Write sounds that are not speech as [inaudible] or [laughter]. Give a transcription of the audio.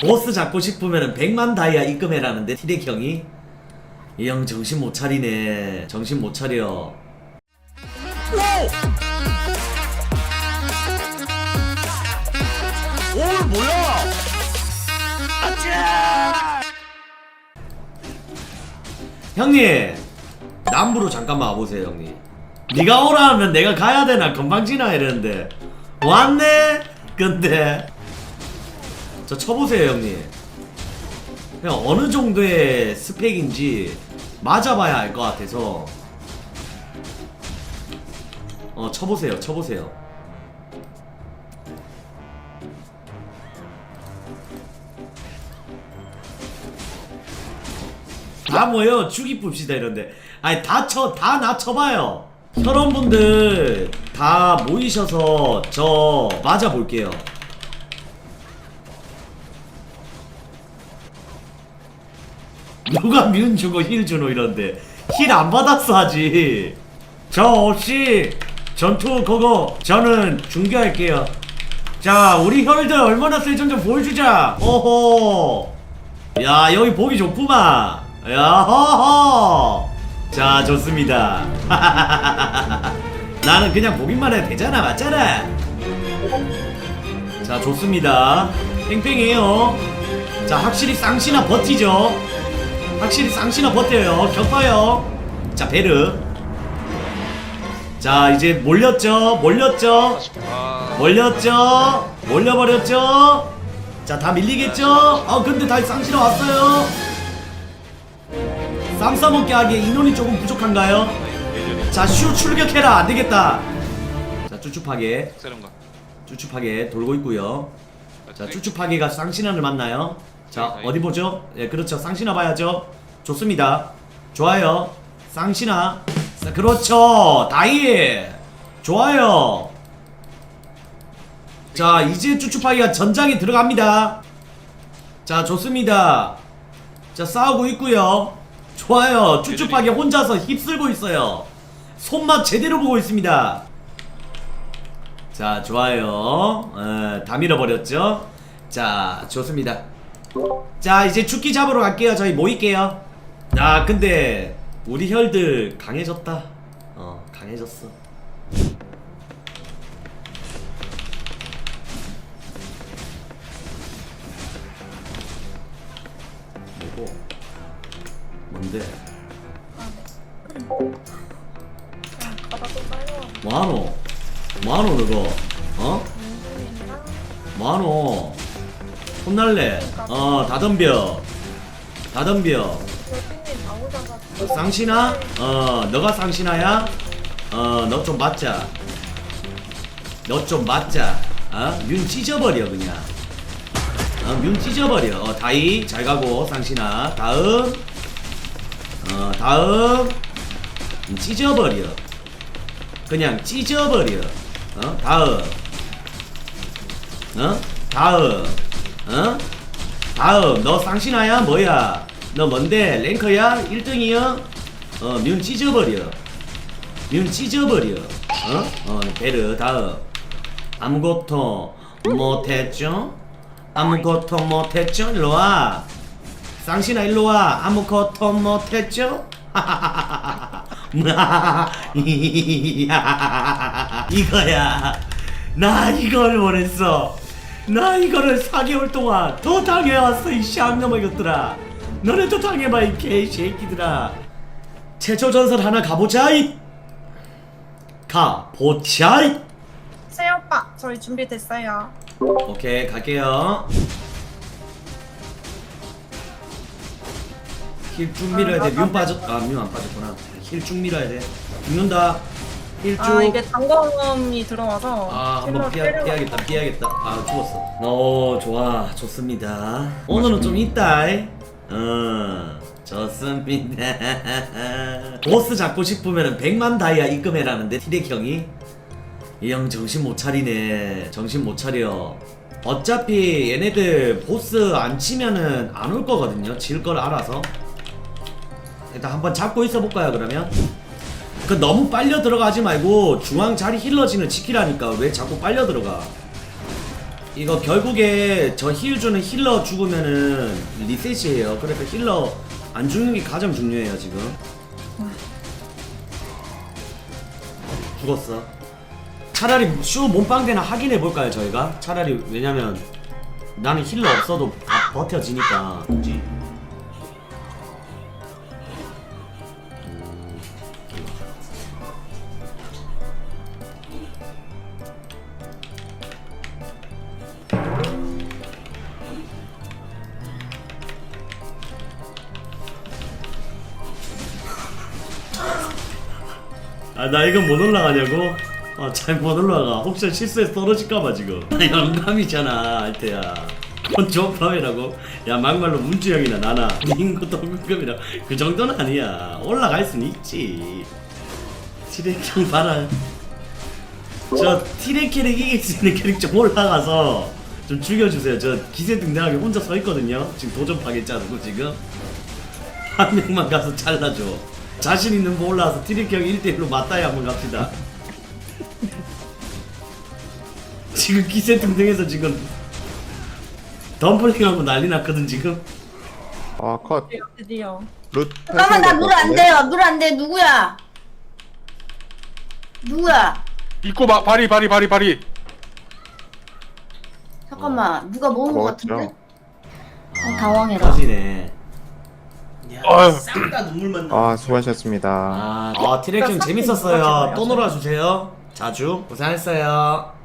보스 잡고 싶으면 100만 다이아 입금해라는데 티렉 형이? 이 형 정신 못 차리네. 정신 못 차려. 오 뭐야? 형님 남부로 잠깐만 와보세요 형님. 네가 오라 하면 내가 가야 되나? 금방 지나 이랬는데. 왔네 근데 저 쳐보세요 형님. 그냥 어느 정도의 스펙인지 맞아봐야 알 것 같아서. 어 쳐보세요 쳐보세요. 다 모여 죽이 뿝시다 이런데. 아니 다쳐다 낮춰봐요. 혈원분들 다 모이셔서 저 맞아 볼게요 누가 뮨 주고 힐 주노 이런데. 힐 안 받았어 아직. 저 없이 전투 그거 저는 중계할게요. 자 우리 혈들 얼마나 세졌는지 보여주자. 오호 야 여기 보기 좋구만. 야 허허. 자 좋습니다. [laughs] 나는 그냥 보기만 해도 되잖아 맞잖아. 자 좋습니다. 팽팽해요. 자 확실히 쌍시나 버티죠 확실히 쌍시나 버텨요 격파요 자 베르 자 이제 몰렸죠 몰렸죠 아, 몰렸죠? 몰려버렸죠? 자, 다 밀리겠죠? 아, 근데 다 쌍시러 왔어요. 쌈 싸먹게 하기에 인원이 조금 부족한가요? 자, 슈 출격해라. 안 되겠다. 자, 쭈쭈파게. 쭈쭈파게 돌고 있고요. 자, 쭈쭈파게가 쌍신환을 만나요. 자, 어디 보죠? 예, 그렇죠. 쌍신화 봐야죠. 좋습니다. 좋아요. 쌍신화. 자, 그렇죠. 다이. 좋아요. 자, 이제 쭈쭈파기가 전장에 들어갑니다. 자, 좋습니다. 자, 싸우고 있고요. 좋아요. 쭈쭈파기 혼자서 휩쓸고 있어요. 손맛 제대로 보고 있습니다. 자, 좋아요. 어, 다 밀어버렸죠? 자, 좋습니다. 자, 이제 죽기 잡으러 갈게요. 저희 모일게요. 아, 근데 우리 혈들 강해졌다. 어, 강해졌어. 뭐고? 뭔데? 좀 빨려. 뭐하노? 뭐하노 너거? 어? 민준이랑 뭐하노? 혼날래? 어, 다 덤벼. 다 덤벼. 나오다가 쌍신아? 어, 너가 쌍신아야? 어, 너 좀 맞자. 너 좀 맞자. 어? 윤 찢어버려, 그냥. 어, 윤 찢어버려. 어, 다이, 잘 가고, 쌍신아. 다음. 어, 다음. 음, 찢어버려. 그냥 찢어버려. 어, 다음. 어? 다음. 어? 다음. 너 쌍신아야? 뭐야? 너 뭔데? 랭커야? 1등이야? 어, 뮨 찢어버려. 뮨 찢어버려. 어? 어, 베르, 다음. 아무것도 못했죠? 아무것도 못했죠? 일로와. 쌍신아, 일로와. 아무것도 못했죠? [laughs] 이거야. 나 이걸 원했어. 나 이거를 4개월 동안 더 당해왔어 이 쌍놈의 것들아. 너네도 당해봐 이 개새끼들아. 최초 전설 하나 가보자 이. 가보자 이. 세요 오빠 저희 준비됐어요. 오케이 갈게요. 힐쭉 밀어야 돼. 뮨 빠졌. 아뮨안 빠졌구나. 힐쭉 밀어야 돼. 죽는다. 힐 쭉. 아 이게 단검이 들어와서 아 한번 피하. 피하겠다 피하겠다. 아 죽었어. 어 좋아. 좋습니다. 오늘은 좀 있다 어 좋습니다. 보스 잡고 싶으면 100만 다이아 입금해라는데 티렉 형이. 이 형 정신 못 차리네. 정신 못 차려. 어차피 얘네들 보스 안 치면은 안 올 거거든요. 질 걸 알아서. 일단 한번 잡고 있어 볼까요 그러면 그 너무 빨려 들어가지 말고 중앙 자리 힐러진을 지키라니까 왜 자꾸 빨려 들어가 이거 결국에 저 힐 주는 힐러 죽으면은 리셋이에요. 그래서 힐러 안 죽는 게 가장 중요해요 지금. 죽었어. 차라리 슈 몸빵대나 확인해 볼까요 저희가? 차라리 왜냐면 나는 힐러 없어도 다 버텨지니까. 아 나 이거 못 올라가냐고? 아 잘 못 올라가. 혹시 실수해서 떨어질까봐 지금. [laughs] 영감이잖아 알테야. 컨트롤이라고? 야 막말로 문주영이나 나나. 닝고 동급이라. 그 정도는 아니야. 올라갈 순 있지. 티렉형 봐라. 저 티렉 캐릭 이길 수 있는 캐릭 좀 올라가서 좀 죽여주세요. 저 기세 등등하게 혼자 서 있거든요. 지금 도전 파겠자고 지금. 한 명만 가서 잘라줘. 자신 있는 거 올라와서 트리형 1대1로 맞다이 한번 갑시다. 지금 기세 등등해서 지금 덤블링하고 난리 났거든 지금. 아, 컷. 드디어. 룻. 잠깐만 나 물 안 돼요 물 안 돼 누구야 누구야 입고 마, 바리 바리 바리 바리 잠깐만 누가 모은 거 먹었죠. 같은데 어, 당황해라 터지네. 아유. 싹다 눈물만 나. 아, 수고하셨습니다. 아, 아 트랙형 재밌었어요. 또 놀아주세요. 자주 고생했어요.